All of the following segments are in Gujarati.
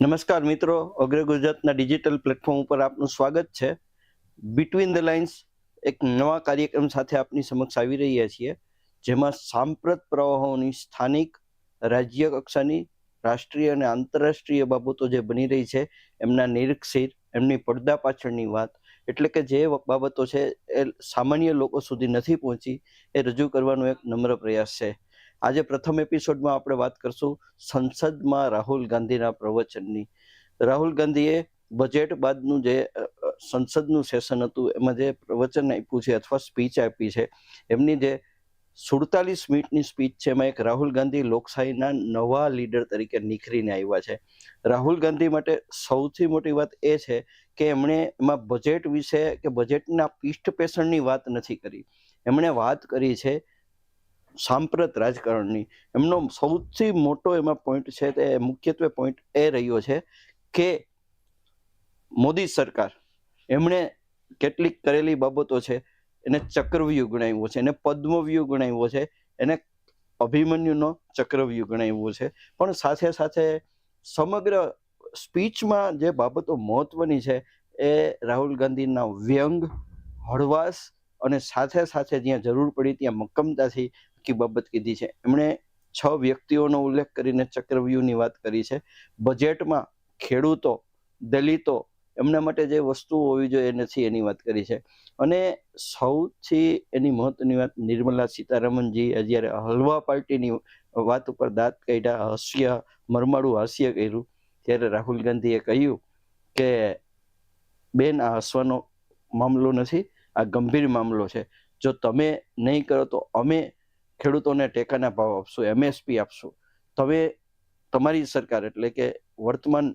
નમસ્કાર મિત્રો, અગ્ર ગુજરાતના ડિજિટલ પ્લેટફોર્મ ઉપર આપનું સ્વાગત છે. બિટવીન ધ લાઇન્સ એક નવા કાર્યક્રમ સાથે આપની સમક્ષ આવી રહ્યા છીએ, જેમાં સાંપ્રત પ્રવાહોની સ્થાનિક, રાજ્ય કક્ષાની, રાષ્ટ્રીય અને આંતરરાષ્ટ્રીય બાબતો જે બની રહી છે, એમના નિરીક્ષિત, એમની પડદા પાછળની વાત, એટલે કે જે બાબતો છે એ સામાન્ય લોકો સુધી નથી પહોંચી, એ રજૂ કરવાનો એક નમ્ર પ્રયાસ છે. આજે પ્રથમ એપિસોડમાં આપણે વાત કરશું સંસદમાં રાહુલ ગાંધીના પ્રવચનની. રાહુલ ગાંધીએ બજેટ બાદનું જે સંસદનું સેશન હતું, એમાં જે પ્રવચન આપ્યું છે અથવા સ્પીચ આપી છે, એમની જે સુડતાલીસ મિનિટની સ્પીચ છે, એમાં એક રાહુલ ગાંધી લોકશાહીના નવા લીડર તરીકે નિખરીને આવ્યા છે. રાહુલ ગાંધી માટે સૌથી મોટી વાત એ છે કે એમણે એમાં બજેટ વિશે, કે બજેટના પીઠ પેષણની વાત નથી કરી. એમણે વાત કરી છે સાંપ્રત રાજકારણની. એમનો સૌથી મોટો એમાં પોઈન્ટ છે તે મુખ્યત્વે પોઈન્ટ એ રહ્યો છે કે મોદી સરકાર, એમણે કેટલીક કરેલી બાબતો છે, એને ચક્રવ્યૂહ ગણાવ્યો છે, એને પદ્મવ્યૂહ ગણાવ્યો છે, એને અભિમન્યુનો ચક્રવ્યૂહ ગણાવ્યો છે. પણ સાથે સાથે સમગ્ર સ્પીચમાં જે બાબતો મહત્વની છે એ રાહુલ ગાંધીના વ્યંગ, હળવાશ અને સાથે સાથે જ્યાં જરૂર પડી ત્યાં મક્કમતાથી આખી બાબત કીધી છે. એમણે છ વ્યક્તિઓનો ઉલ્લેખ કરીને ચક્રવ્યૂહની વાત કરી છે. બજેટમાં ખેડૂતો, દલિતો એમના માટે જે વસ્તુઓ હોવી જોઈએ નથી એની વાત કરી છે. અને સૌથી એની મહત્વની વાત નિર્મલા સીતારામનજી જ્યારે હલવા પાર્ટીની વાત ઉપર દાંત કાઢ્યા, હાસ્ય, મરમાડું હાસ્ય કર્યું, ત્યારે રાહુલ ગાંધીએ કહ્યું કે બેન, આ હસવાનો મામલો નથી, આ ગંભીર મામલો છે. જો તમે નહીં કરો તો અમે ખેડૂતોને ટેકાના ભાવ આપશું એમએસપી આપશું. તમે, તમારી સરકાર એટલે કે વર્તમાન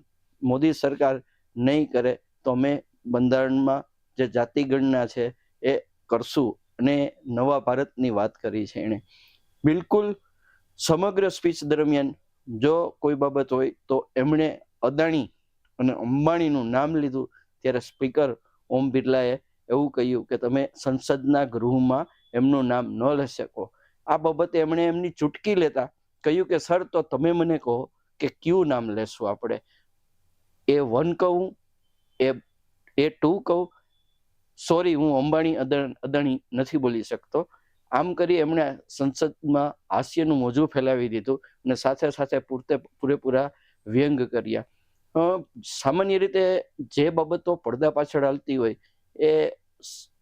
મોદી સરકાર નહીં કરે તો અમે બંધારણમાં જે જાતિગણના છે એ કરશું અને નવા ભારતની વાત કરી છે એણે. બિલકુલ સમગ્ર સ્પીચ દરમિયાન જો કોઈ બાબત હોય તો એમણે અદાણી અને અંબાણીનું નામ લીધું ત્યારે સ્પીકર ઓમ બિરલાએ એવું કહ્યું કે તમે સંસદના ગૃહમાં એમનું નામ ન લઈ શકો. આ બાબતે એમણે એમની ચૂટકી લેતા કહ્યું કે, સર, તો તમે મને કહો કે ક્યુ નામ લેશું આપણે? એ વન કહું, એ એ ટુ કહું. સોરી હું અંબાણી અદાણ- નથી બોલી શકતો. આમ કરી એમણે સંસદમાં હાસ્યનું મોજું ફેલાવી દીધું અને સાથે સાથે પૂરતે, પૂરેપૂરા વ્યંગ કર્યા. સામાન્ય રીતે જે બાબતો પડદા પાછળ હાલતી હોય એ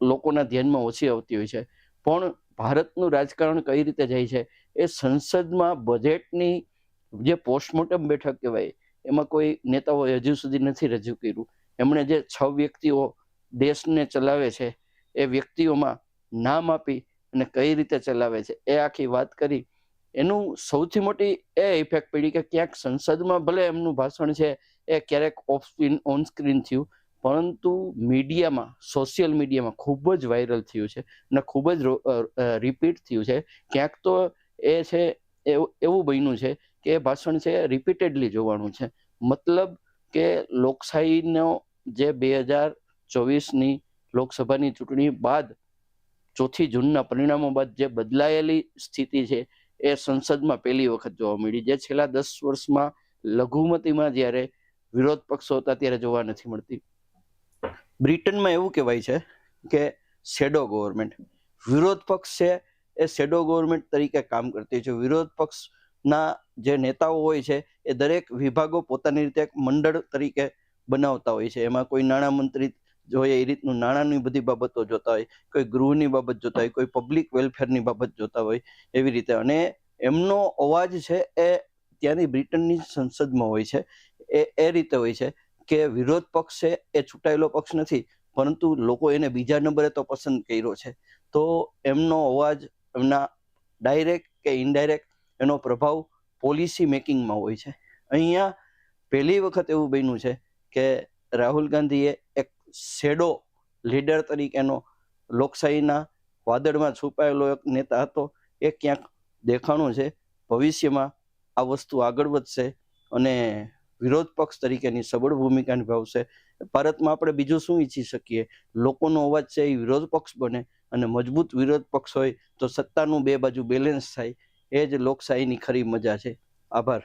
લોકોના ધ્યાનમાં ઓછી આવતી હોય છે. પણ ભારતનું રાજકારણ કઈ રીતે જાય છે? એ સંસદમાં બજેટની જે પોસ્ટમોર્ટમ બેઠક કહેવાય, એમાં કોઈ નેતાઓએ હજુ સુધી નથી રજૂ કર્યું. એમણે જે છ વ્યક્તિઓ દેશને ચલાવે છે, એ વ્યક્તિઓમાં નામ આપી અને કઈ રીતે ચલાવે છે, એ આખી વાત કરી. એનું સૌથી મોટી એ ઇફેક્ટ પડી કે ક્યાંક સંસદમાં ભલે એમનું ભાષણ છે, એ ક્યારેક ઓફ સ્ક્રીન ઓન સ્ક્રીન થયું પરંતુ મીડિયામાં સોશિયલ મીડિયામાં ખૂબ જ વાયરલ થયું છે અને ખૂબ જ રિપીટ થયું છે. ક્યાંક તો એ છે એવું બન્યું છે કે એ ભાષણ છે રિપીટેડલી જોવાનું છે. મતલબ કે લોકશાહીનો જે બે હજાર ચોવીસની લોકસભાની ચૂંટણી બાદ, ચોથી જૂનના પરિણામો બાદ જે બદલાયેલી સ્થિતિ છે એ સંસદમાં પહેલી વખત જોવા મળી. જે છેલ્લા દસ વર્ષમાં લઘુમતીમાં જ્યારે વિરોધ પક્ષો હતા ત્યારે જોવા નથી મળતી. બ્રિટનમાં એવું કહેવાય છે કે શેડો ગવર્મેન્ટ વિરોધ પક્ષ છે એ શેડો ગવર્મેન્ટ તરીકે કામ કરતી છે. વિરોધ પક્ષના જે નેતાઓ હોય છે એ દરેક વિભાગો પોતાની રીતે એક મંડળ તરીકે બનાવતા હોય છે. એમાં કોઈ નાણામંત્રી જોઈએ એ રીતનું નાણાંની બધી બાબતો જોતા હોય, કોઈ ગૃહની બાબત જોતા હોય, કોઈ પબ્લિક વેલફેરની બાબત જોતા હોય એવી રીતે. અને એમનો અવાજ છે એ ત્યાંની બ્રિટનની સંસદમાં હોય છે. એ એ રીતે હોય છે. કે વિરોધ પક્ષ છે એ ચૂંટાયેલો પક્ષ નથી, પરંતુ લોકો એને બીજા નંબરે તો પસંદ કર્યો છે. તો એમનો અવાજ, એમના ડાયરેક્ટ કે ઇનડાયરેક્ટ એનો પ્રભાવ પોલિસી મેકિંગમાં હોય છે. અહીંયા પહેલી વખત એવું બન્યું છે કે રાહુલ ગાંધીએ એક શેડો લીડર તરીકેનો લોકશાહીના વાદળમાં છુપાયેલો એક નેતા હતો, એ ક્યાંક દેખાણું છે. ભવિષ્યમાં આ વસ્તુ આગળ વધશે અને વિરોધ પક્ષ તરીકેની સબળ ભૂમિકા નિભાવશે. ભારતમાં આપણે બીજું શું ઈચ્છી શકીએ? લોકોનો અવાજ છે એ વિરોધ પક્ષ બને અને મજબૂત વિરોધ પક્ષ હોય તો સત્તાનું બે બાજુ બેલેન્સ થાય. એ જ લોકશાહીની ખરી મજા છે. આભાર.